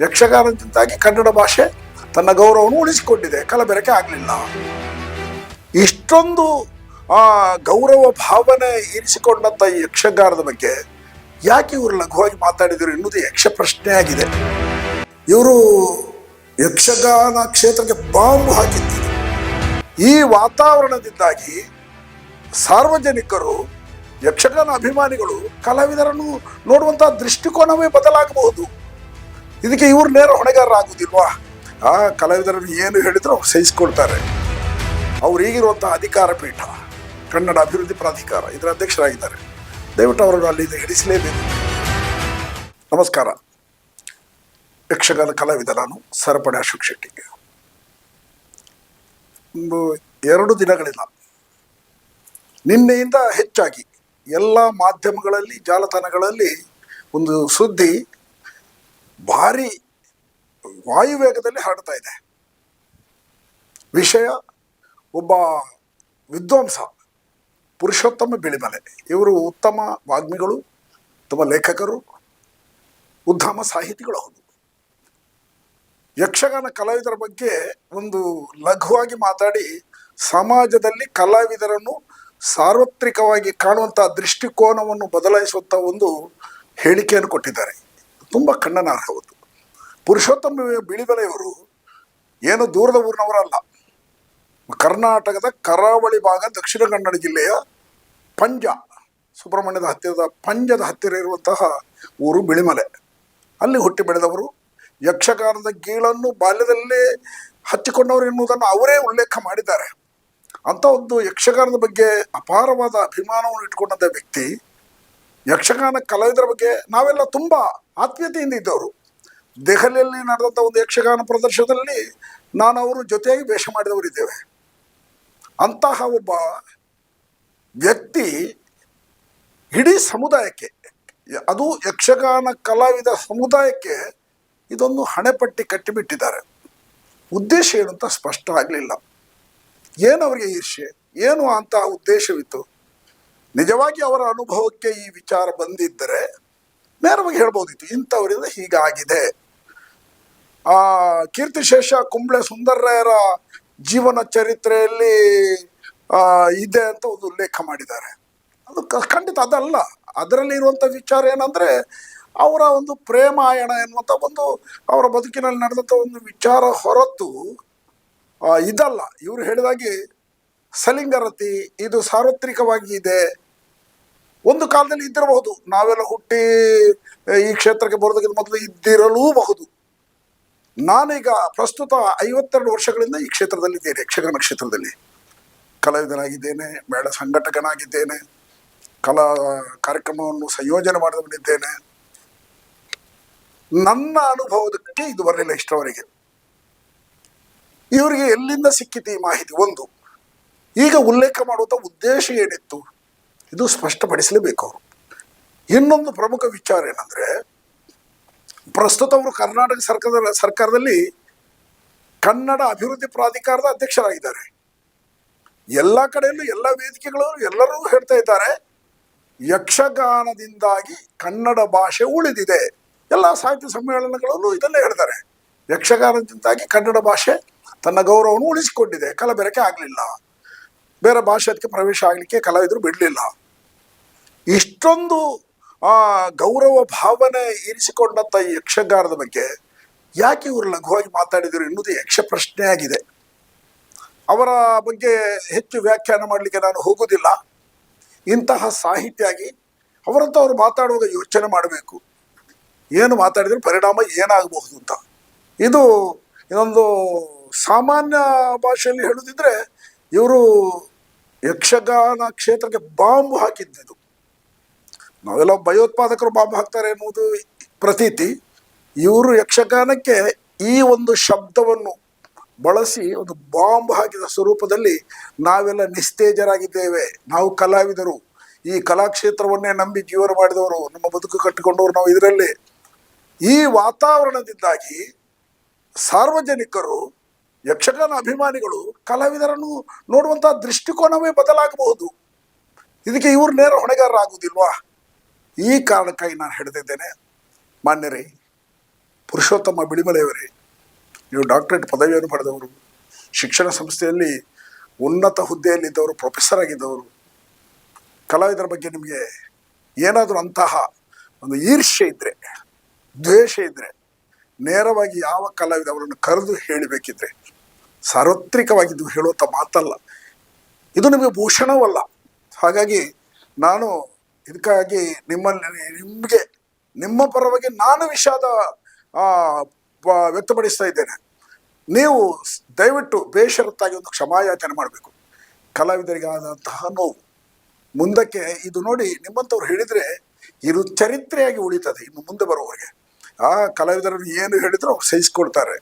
ಯಕ್ಷಗಾನದಿಂದಾಗಿ ಕನ್ನಡ ಭಾಷೆ ತನ್ನ ಗೌರವವನ್ನು ಉಳಿಸಿಕೊಂಡಿದೆ. ಕಲಬೆರಕೆ ಆಗಲಿಲ್ಲ. ಇಷ್ಟೊಂದು, ಆ, ಗೌರವ ಭಾವನೆ ಇರಿಸಿಕೊಂಡಂತ ಈ ಯಕ್ಷಗಾನದ ಬಗ್ಗೆ ಯಾಕೆ ಇವರು ಲಘುವಾಗಿ ಮಾತಾಡಿದರು ಎನ್ನುವುದು ಯಕ್ಷ ಪ್ರಶ್ನೆ ಆಗಿದೆ. ಇವರು ಯಕ್ಷಗಾನ ಕ್ಷೇತ್ರಕ್ಕೆ ಬಾಂಬು ಹಾಕಿದ್ದರು ಈ ವಾತಾವರಣದಿಂದಾಗಿ ಸಾರ್ವಜನಿಕರು ಯಕ್ಷಗಾನ ಅಭಿಮಾನಿಗಳು ಕಲಾವಿದರನ್ನು ನೋಡುವಂತಹ ದೃಷ್ಟಿಕೋನವೇ ಬದಲಾಗಬಹುದು. ಇದಕ್ಕೆ ಇವರು ನೇರ ಹೊಣೆಗಾರರಾಗುವುದಿಲ್ವಾ? ಆ ಕಲಾವಿದರನ್ನು ಏನು ಹೇಳಿದ್ರು ಅವ್ರು ಸಹಿಸಿಕೊಳ್ತಾರೆ. ಅವ್ರು ಈಗಿರುವಂತಹ ಅಧಿಕಾರ ಪೀಠ, ಕನ್ನಡ ಅಭಿವೃದ್ಧಿ ಪ್ರಾಧಿಕಾರ ಇದರ ಅಧ್ಯಕ್ಷರಾಗಿದ್ದಾರೆ. ದಯವಿಟ್ಟು ಅವರನ್ನು ಅಲ್ಲಿ ಹಿಡಿಸಲೇಬೇಕು ನಮಸ್ಕಾರ. ಯಕ್ಷಗಾನ ಕಲಾವಿದ ನಾನು ಸರಪಣೆ ಅಶೋಕ್ ಶೆಟ್ಟಿ. ಒಂದು ಎರಡು ದಿನಗಳಿಲ್ಲ ನಿನ್ನೆಯಿಂದ ಹೆಚ್ಚಾಗಿ ಎಲ್ಲ ಮಾಧ್ಯಮಗಳಲ್ಲಿ, ಜಾಲತಾಣಗಳಲ್ಲಿ ಒಂದು ಸುದ್ದಿ ಭಾರಿ ವಾಯುವೇಗದಲ್ಲಿ ಹರಡ್ತಾ ಇದೆ. ವಿಷಯ ಒಬ್ಬ ವಿದ್ವಾಂಸ, ಪುರುಷೋತ್ತಮ ಬಿಳಿಮಲೆ. ಇವರು ಉತ್ತಮ ವಾಗ್ಮಿಗಳು, ಉತ್ತಮ ಲೇಖಕರು, ಉದ್ಧಾಮ ಸಾಹಿತಿಗಳು ಹೌದು ಯಕ್ಷಗಾನ ಕಲಾವಿದರ ಬಗ್ಗೆ ಒಂದು ಲಘುವಾಗಿ ಮಾತಾಡಿ, ಸಮಾಜದಲ್ಲಿ ಕಲಾವಿದರನ್ನು ಸಾರ್ವತ್ರಿಕವಾಗಿ ಕಾಣುವಂಥ ದೃಷ್ಟಿಕೋನವನ್ನು ಬದಲಾಯಿಸುವಂಥ ಒಂದು ಹೇಳಿಕೆಯನ್ನು ಕೊಟ್ಟಿದ್ದಾರೆ. ತುಂಬ ಖಂಡನಾರ್ಹವದು ಪುರುಷೋತ್ತಮ ಬಿಳಿಬೆಲೆಯವರು ಏನು ದೂರದ ಊರಿನವರಲ್ಲ. ಕರ್ನಾಟಕದ ಕರಾವಳಿ ಭಾಗ, ದಕ್ಷಿಣ ಕನ್ನಡ ಜಿಲ್ಲೆಯ ಪಂಜ, ಸುಬ್ರಹ್ಮಣ್ಯದ ಹತ್ತಿರದ, ಪಂಜದ ಹತ್ತಿರ ಇರುವಂತಹ ಊರು ಬಿಳಿಮಲೆ. ಅಲ್ಲಿ ಹುಟ್ಟಿ ಬೆಳೆದವರು, ಯಕ್ಷಗಾನದ ಗೀಳನ್ನು ಬಾಲ್ಯದಲ್ಲೇ ಹಚ್ಚಿಕೊಂಡವರು ಎನ್ನುವುದನ್ನು ಅವರೇ ಉಲ್ಲೇಖ ಮಾಡಿದ್ದಾರೆ. ಅಂತ ಒಂದು ಯಕ್ಷಗಾನದ ಬಗ್ಗೆ ಅಪಾರವಾದ ಅಭಿಮಾನವನ್ನು ಇಟ್ಕೊಂಡಂಥ ವ್ಯಕ್ತಿ, ಯಕ್ಷಗಾನ ಕಲಾವಿದರ ಬಗ್ಗೆ ನಾವೆಲ್ಲ ತುಂಬ ಆತ್ಮೀಯತೆಯಿಂದ ಇದ್ದವರು. ದೆಹಲಿಯಲ್ಲಿ ನಡೆದಂಥ ಒಂದು ಯಕ್ಷಗಾನ ಪ್ರದರ್ಶನದಲ್ಲಿ ನಾನು ಅವರು ಜೊತೆಯಾಗಿ ವೇಷ ಮಾಡಿದವರಿದ್ದೇವೆ. ಅಂತಹ ಒಬ್ಬ ವ್ಯಕ್ತಿ ಇಡೀ ಸಮುದಾಯಕ್ಕೆ, ಅದು ಯಕ್ಷಗಾನ ಕಲಾವಿದ ಸಮುದಾಯಕ್ಕೆ ಇದೊಂದು ಹಣೆಪಟ್ಟಿ ಕಟ್ಟಿಬಿಟ್ಟಿದ್ದಾರೆ. ಉದ್ದೇಶ ಏನು ಅಂತ ಸ್ಪಷ್ಟ ಆಗಲಿಲ್ಲ. ಏನು ಅವರಿಗೆ ಈರ್ಷೆ ಏನು ಅಂತ ಉದ್ದೇಶವಿತ್ತು? ನಿಜವಾಗಿ ಅವರ ಅನುಭವಕ್ಕೆ ಈ ವಿಚಾರ ಬಂದಿದ್ದರೆ ನೇರವಾಗಿ ಹೇಳ್ಬೋದಿತ್ತು ಇಂಥವರಿಂದ ಹೀಗಾಗಿದೆ. ಆ ಕೀರ್ತಿಶೇಷ ಕುಂಬ್ಳೆ ಸುಂದರರಾಯರ ಜೀವನ ಚರಿತ್ರೆಯಲ್ಲಿ ಇದೆ ಅಂತ ಒಂದು ಉಲ್ಲೇಖ ಮಾಡಿದ್ದಾರೆ. ಅದು ಖಂಡಿತ ಅದಲ್ಲ. ಅದರಲ್ಲಿ ಇರುವಂಥ ವಿಚಾರ ಏನಂದ್ರೆ ಅವರ ಒಂದು ಪ್ರೇಮಾಯಣ ಎನ್ನುವಂಥ ಒಂದು, ಅವರ ಬದುಕಿನಲ್ಲಿ ನಡೆದಂಥ ಒಂದು ವಿಚಾರ ಹೊರತು ಇದಲ್ಲ, ಇವರು ಹೇಳಿದಾಗೆ ಸಲಿಂಗರತಿ, ಇದು ಸಾರ್ವತ್ರಿಕವಾಗಿ ಇದೆ. ಒಂದು ಕಾಲದಲ್ಲಿ ಇದ್ದಿರಬಹುದು. ನಾವೆಲ್ಲ ಹುಟ್ಟಿ ಈ ಕ್ಷೇತ್ರಕ್ಕೆ ಬರೋದಕ್ಕಿಂತ ಮೊದಲು ಇದ್ದಿರಲೂಬಹುದು. ನಾನೀಗ ಪ್ರಸ್ತುತ ಐವತ್ತೆರಡು ವರ್ಷಗಳಿಂದ ಈ ಕ್ಷೇತ್ರದಲ್ಲಿ ಇದ್ದೇನೆ, ಯಕ್ಷಗಾನ ಕ್ಷೇತ್ರದಲ್ಲಿ. ಕಲಾವಿದನಾಗಿದ್ದೇನೆ, ಮೇಳ ಸಂಘಟಕನಾಗಿದ್ದೇನೆ, ಕಲಾ, ಕಾರ್ಯಕ್ರಮವನ್ನು ಸಂಯೋಜನೆ ಮಾಡಿದವನಿದ್ದೇನೆ. ನನ್ನ ಅನುಭವಕ್ಕೆ ಇದು ಬರಲಿಲ್ಲ ಇಷ್ಟವರೆಗೆ. ಇವರಿಗೆ ಎಲ್ಲಿಂದ ಸಿಕ್ಕಿತು ಈ ಮಾಹಿತಿ? ಒಂದು, ಈಗ ಉಲ್ಲೇಖ ಮಾಡುವಂಥ ಉದ್ದೇಶ ಏನಿತ್ತು? ಇದು ಸ್ಪಷ್ಟಪಡಿಸಲೇಬೇಕು ಅವರು. ಇನ್ನೊಂದು ಪ್ರಮುಖ ವಿಚಾರ ಏನಂದ್ರೆ, ಪ್ರಸ್ತುತ ಅವರು ಕರ್ನಾಟಕ ಸರ್ಕಾರದ ಸರ್ಕಾರದಲ್ಲಿ ಕನ್ನಡ ಅಭಿವೃದ್ಧಿ ಪ್ರಾಧಿಕಾರದ ಅಧ್ಯಕ್ಷರಾಗಿದ್ದಾರೆ. ಎಲ್ಲ ಕಡೆಯಲ್ಲೂ ಎಲ್ಲ ವೇದಿಕೆಗಳು ಎಲ್ಲರೂ ಹೇಳ್ತಾ ಇದ್ದಾರೆ, ಯಕ್ಷಗಾನದಿಂದಾಗಿ ಕನ್ನಡ ಭಾಷೆ ಉಳಿದಿದೆ. ಎಲ್ಲ ಸಾಹಿತ್ಯ ಸಮ್ಮೇಳನಗಳಲ್ಲೂ ಇದನ್ನೇ ಹೇಳ್ತಾರೆ. ಯಕ್ಷಗಾನದಿಂದಾಗಿ ಕನ್ನಡ ಭಾಷೆ ತನ್ನ ಗೌರವವನ್ನು ಉಳಿಸಿಕೊಂಡಿದೆ. ಕಲಬೆರಕೆ ಆಗಲಿಲ್ಲ. ಬೇರೆ ಭಾಷೆ ಪ್ರವೇಶ ಆಗಲಿಕ್ಕೆ ಕಲಾವಿದರು ಬಿಡಲಿಲ್ಲ. ಇಷ್ಟೊಂದು, ಆ, ಗೌರವ ಭಾವನೆ ಇರಿಸಿಕೊಂಡಂಥ ಈ ಯಕ್ಷಗಾನದ ಬಗ್ಗೆ ಯಾಕೆ ಇವರು ಲಘುವಾಗಿ ಮಾತಾಡಿದರು ಎನ್ನುವುದು ಯಕ್ಷ ಪ್ರಶ್ನೆ ಆಗಿದೆ. ಅವರ ಬಗ್ಗೆ ಹೆಚ್ಚು ವ್ಯಾಖ್ಯಾನ ಮಾಡಲಿಕ್ಕೆ ನಾನು ಹೋಗುವುದಿಲ್ಲ. ಇಂತಹ ಸಾಹಿತ್ಯಾಗಿ ಅವರಂತ ಅವರು ಮಾತಾಡುವಾಗ ಯೋಚನೆ ಮಾಡಬೇಕು. ಏನು ಮಾತಾಡಿದ್ರೆ ಪರಿಣಾಮ ಏನಾಗಬಹುದು ಅಂತ. ಇದು ಇದೊಂದು ಸಾಮಾನ್ಯ ಭಾಷೆಯಲ್ಲಿ ಹೇಳುದಿದ್ರೆ ಇವರು ಯಕ್ಷಗಾನ ಕ್ಷೇತ್ರಕ್ಕೆ ಬಾಂಬ್ ಹಾಕಿದ್ದಿದ್ದು ನಾವೆಲ್ಲ ಭಯೋತ್ಪಾದಕರು ಬಾಂಬ್ ಹಾಕ್ತಾರೆ ಎನ್ನುವುದು ಪ್ರತೀತಿ. ಇವರು ಯಕ್ಷಗಾನಕ್ಕೆ ಈ ಒಂದು ಶಬ್ದವನ್ನು ಬಳಸಿ ಒಂದು ಬಾಂಬ್ ಹಾಕಿದ ಸ್ವರೂಪದಲ್ಲಿ ನಾವೆಲ್ಲ ನಿಸ್ತೇಜರಾಗಿದ್ದೇವೆ. ನಾವು ಕಲಾವಿದರು. ಈ ಕಲಾಕ್ಷೇತ್ರವನ್ನೇ ನಂಬಿ ಜೀವನ ಮಾಡಿದವರು, ನಮ್ಮ ಬದುಕು ಕಟ್ಟಿಕೊಂಡವರು ನಾವು ಇದರಲ್ಲಿ. ಈ ವಾತಾವರಣದಿಂದಾಗಿ ಸಾರ್ವಜನಿಕರು ಯಕ್ಷಗಾನ ಅಭಿಮಾನಿಗಳು ಕಲಾವಿದರನ್ನು ನೋಡುವಂತಹ ದೃಷ್ಟಿಕೋನವೇ ಬದಲಾಗಬಹುದು. ಇದಕ್ಕೆ ಇವರು ನೇರ ಹೊಣೆಗಾರರಾಗುವುದಿಲ್ವಾ? ಈ ಕಾರಣಕ್ಕಾಗಿ ನಾನು ಹಿಡಿದಿದ್ದೇನೆ ಮಾನ್ಯರೇ, ಪುರುಷೋತ್ತಮ ಬಿಳಿಮಲೆಯವರೇ, ನೀವು ಡಾಕ್ಟರೇಟ್ ಪದವಿಯನ್ನು ಪಡೆದವರು ಶಿಕ್ಷಣ ಸಂಸ್ಥೆಯಲ್ಲಿ ಉನ್ನತ ಹುದ್ದೆಯಲ್ಲಿದ್ದವರು, ಪ್ರೊಫೆಸರ್ ಆಗಿದ್ದವರು, ಕಲಾವಿದರ ಬಗ್ಗೆ ನಿಮಗೆ ಏನಾದರೂ ಅಂತಹ ಒಂದು ಈರ್ಷ್ಯೆ ಇದ್ದರೆ ದ್ವೇಷ ಇದ್ದರೆ ನೇರವಾಗಿ ಯಾವ ಕಲಾವಿದ ಅವರನ್ನು ಕರೆದು ಹೇಳಬೇಕಿದ್ರೆ ಸಾರ್ವತ್ರಿಕವಾಗಿದ್ದು ಹೇಳುವಂಥ ಮಾತಲ್ಲ. ಇದು ನಿಮಗೆ ಭೂಷಣವಲ್ಲ. ಹಾಗಾಗಿ ನಾನು ಇದಕ್ಕಾಗಿ ನಿಮ್ಮಲ್ಲಿ, ನಿಮಗೆ, ನಿಮ್ಮ ಪರವಾಗಿ ನಾನು ವಿಷಾದ ವ್ಯಕ್ತಪಡಿಸ್ತಾ ಇದ್ದೇನೆ. ನೀವು ದಯವಿಟ್ಟು ಬೇಷರತ್ತಾಗಿ ಒಂದು ಕ್ಷಮಾಯಾಚನೆ ಮಾಡಬೇಕು. ಕಲಾವಿದರಿಗಾದಂತಹ ನೋವು. ಮುಂದಕ್ಕೆ ಇದು ನೋಡಿ ನಿಮ್ಮಂಥವ್ರು ಹೇಳಿದರೆ ಇದು ಚರಿತ್ರೆಯಾಗಿ ಉಳಿತದೆ ಇನ್ನು ಮುಂದೆ ಬರುವವರೆಗೆ. ಆ ಕಲಾವಿದರನ್ನು ಏನು ಹೇಳಿದ್ರು ಅವ್ರು ಸಹಿಸ್ಕೊಳ್ತಾರೆ.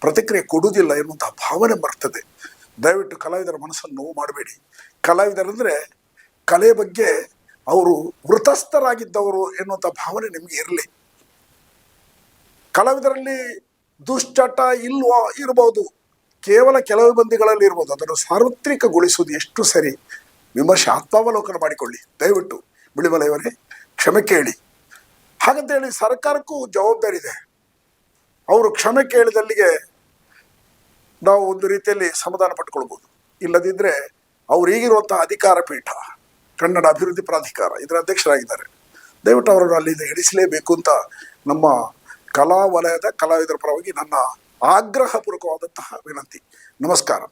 ಪ್ರತಿಕ್ರಿಯೆ ಕೊಡುವುದಿಲ್ಲ ಎನ್ನುವಂತಹ ಭಾವನೆ ಬರ್ತದೆ. ದಯವಿಟ್ಟು ಕಲಾವಿದರ ಮನಸ್ಸನ್ನು ನೋವು ಮಾಡಬೇಡಿ. ಕಲಾವಿದರಂದ್ರೆ ಕಲೆ ಬಗ್ಗೆ ಅವರು ವೃತಸ್ಥರಾಗಿದ್ದವರು ಎನ್ನುವಂಥ ಭಾವನೆ ನಿಮಗೆ ಇರಲಿ. ಕಲಾವಿದರಲ್ಲಿ ದುಶ್ಚಟ ಇಲ್ವಾ ಇರಬಹುದು ಕೇವಲ ಕೆಲವು ಮಂದಿಗಳಲ್ಲಿ ಇರ್ಬೋದು. ಅದನ್ನು ಸಾರ್ವತ್ರಿಕಗೊಳಿಸುವುದು ಎಷ್ಟು ಸರಿ. ವಿಮರ್ಶೆ ಆತ್ಮಾವಲೋಕನ ಮಾಡಿಕೊಳ್ಳಿ. ದಯವಿಟ್ಟು ಬಿಳಿಮಲೆಯವರೇ ಕ್ಷಮೆ ಕೇಳಿ. ಹಾಗಂತ ಹೇಳಿ ಸರ್ಕಾರಕ್ಕೂ ಜವಾಬ್ದಾರಿ ಇದೆ. ಅವರು ಕ್ಷಮೆ ಕೇಳಿದಲ್ಲಿಗೆ ನಾವು ಒಂದು ರೀತಿಯಲ್ಲಿ ಸಮಾಧಾನ ಪಟ್ಕೊಳ್ಬೋದು ಇಲ್ಲದಿದ್ದರೆ ಅವ್ರು ಈಗಿರುವಂಥ ಅಧಿಕಾರ ಪೀಠ, ಕನ್ನಡ ಅಭಿವೃದ್ಧಿ ಪ್ರಾಧಿಕಾರ ಇದರ ಅಧ್ಯಕ್ಷರಾಗಿದ್ದಾರೆ. ದಯವಿಟ್ಟು ಅವರನ್ನು ಅಲ್ಲಿಂದ ಹಿಡಿಸಲೇಬೇಕು ಅಂತ ನಮ್ಮ ಕಲಾ ವಲಯದ ಕಲಾವಿದರ ಪರವಾಗಿ ನನ್ನ ಆಗ್ರಹಪೂರ್ವಕವಾದಂತಹ ವಿನಂತಿ. ನಮಸ್ಕಾರ.